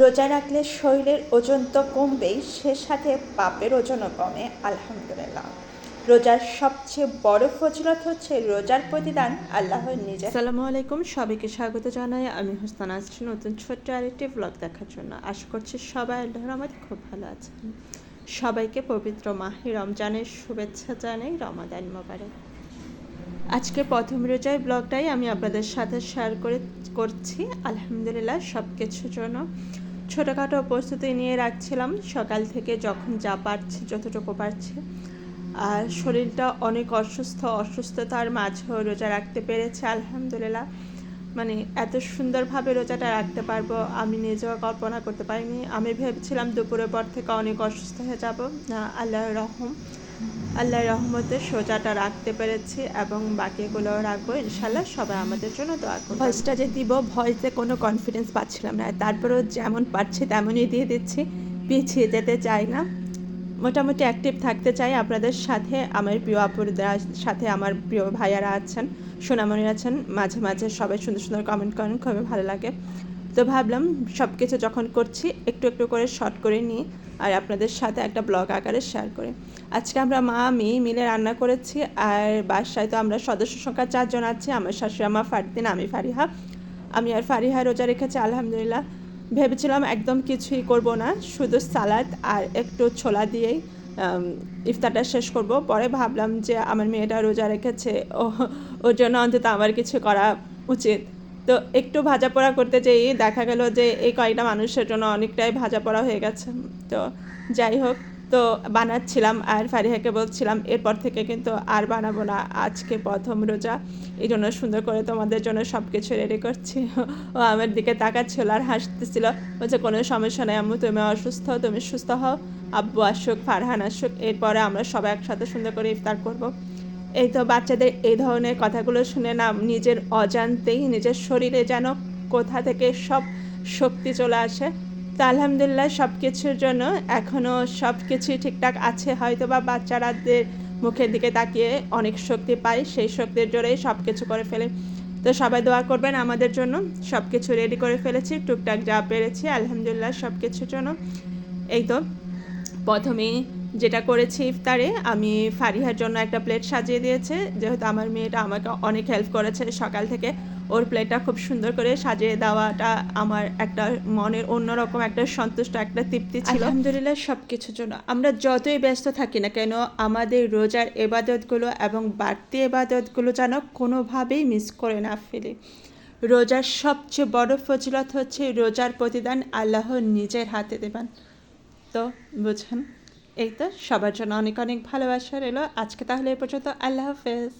রোজা রাখলে শরীরের ওজন তো কমবেই, সে সাথে পাপের ওজনও কমে, আলহামদুলিল্লাহ। রোজার সবচেয়ে বড় ফজিলত হচ্ছে রোজার প্রতিদান আল্লাহর নিজে আসসালামু আলাইকুম, সবাইকে স্বাগত জানাই। আমি হোস্তান আসছি নতুন ছোট্ট আরেকটি ব্লগ দেখার জন্য। আশা করছি সবাই আল্লাহর আমাদের খুব ভালো আছেন। সবাইকে পবিত্র মাহে রমজানের শুভেচ্ছা জানাই, রমাদান মোবারক। আজকে প্রথম রোজায় ব্লগটাই আমি আপনাদের সাথে শেয়ার করে করছি। আলহামদুলিল্লাহ সব কিছুর জন্য ছোটোখাটো প্রস্তুতি নিয়ে রাখছিলাম। সকাল থেকে যখন যা পারছি, যতটুকু পারছি। আর শরীরটা অনেক অসুস্থ, অসুস্থতার মাঝেও রোজা রাখতে পেরেছে, আলহামদুলিল্লাহ। মানে এত সুন্দরভাবে রোজাটা রাখতে পারব, আমি নিজেও কল্পনা করতে পারিনি। আমি ভেবেছিলাম দুপুরের পর থেকে অনেক অসুস্থ হয়ে যাব। না, আল্লাহর রহম। আল্লাহর রহমতে সোজাটা রাখতে পেরেছি এবং বাকিগুলো রাখব। ইনশাল্লাহ সবাই আমাদের জন্য দোয়া করবে ভয়েসটা যে দিব, ভয়েসে কোনো কনফিডেন্স পাচ্ছিলাম না। তারপরেও যেমন পারছি তেমনই দিয়ে দিচ্ছি। পিছিয়ে যেতে চাই না। মোটামুটি অ্যাক্টিভ থাকতে চাই আপনাদের সাথে। আমার প্রিয় আপুরদের সাথে আমার প্রিয় ভাইয়ারা আছেন, সোনামণিরা আছেন। মাঝে মাঝে সবাই সুন্দর সুন্দর কমেন্ট করেন, খুবই ভালো লাগে। তো ভাবলাম সব কিছু যখন করছি, একটু একটু করে শর্ট করে নিই আর আপনাদের সাথে একটা ব্লগ আকারে শেয়ার করে। আজকে আমরা মা আমি মিলে রান্না করেছি আর বাসায় তো আমরা সদস্য সংখ্যা চারজন আছি, আমার শাশুড়ি আমার ফারদিন, আমি ফারিহা। আমি আর ফারিহা রোজা রেখেছি, আলহামদুলিল্লাহ। ভেবেছিলাম একদম কিছুই করব না, শুধু সালাদ আর একটু ছোলা দিয়েই ইফতারটা শেষ করব। পরে ভাবলাম যে আমার মেয়েটা রোজা রেখেছে, ও, ওর জন্য অন্তত আমার কিছু করা উচিত। তো একটু ভাজা পোড়া করতে যেই দেখা গেল যে এই কয়েকটা মানুষের জন্য অনেকটাই ভাজা পোড়া হয়ে গেছে। তো যাই হোক, তো বানাচ্ছিলাম আর ফারিহাকে বলছিলাম, এরপর থেকে কিন্তু আর বানাবো না। আজকে প্রথম রোজা। এই জন্য সুন্দর করে তোমাদের জন্য সব কিছু রেডি করছি। ও আমার দিকে তাকাচ্ছিল আর হাসতেছিল। বলছে, কোনো সমস্যা নেই আম্মু, তুমি অসুস্থ, তুমি সুস্থ হও। আব্বু আসুক, ফারহান আসুক, এরপরে আমরা সবাই একসাথে সুন্দর করে ইফতার করব। এই তো বাচ্চাদের এই ধরনের কথাগুলো শুনে না নিজের অজান্তেই নিজের শরীরে যেন কোথা থেকে সব শক্তি চলে আসে। তো আলহামদুলিল্লাহ সব কিছুর জন্য এখনও সব কিছুই ঠিকঠাক আছে। হয়তো বা বাচ্চারাদের মুখের দিকে তাকিয়ে অনেক শক্তি পায় সেই শক্তির জোরেই সব কিছু করে ফেলে। তো সবাই দোয়া করবেন আমাদের জন্য। সব কিছু রেডি করে ফেলেছি, টুকটাক যা পেরেছি, আলহামদুলিল্লাহ সব কিছুর জন্য। এই তো প্রথমেই যেটা করেছি ইফতারে, আমি ফারিহার জন্য একটা প্লেট সাজিয়ে দিয়েছে। যেহেতু আমার মেয়েটা আমাকে অনেক হেল্প করেছে সকাল থেকে, ওর প্লেটটা খুব সুন্দর করে সাজিয়ে দেওয়াটা আমার একটা মনের অন্যরকম একটা সন্তুষ্ট একটা তৃপ্তি ছিল। আলহামদুলিল্লাহ সব কিছুর জন্য। আমরা যতই ব্যস্ত থাকি না কেন, আমাদের রোজার এবাদতগুলো এবং বাড়তি এবাদতগুলো যেন কোনোভাবেই মিস করে না ফেলি। রোজার সবচেয়ে বড় ফজিলত হচ্ছে রোজার প্রতিদান আল্লাহ নিজের হাতে দেবেন। তো, বুঝেন? এই তো সবার জন্য অনেক অনেক ভালোবাসা রইল। আজকে তাহলে এ পর্যন্ত আল্লাহ হাফেজ।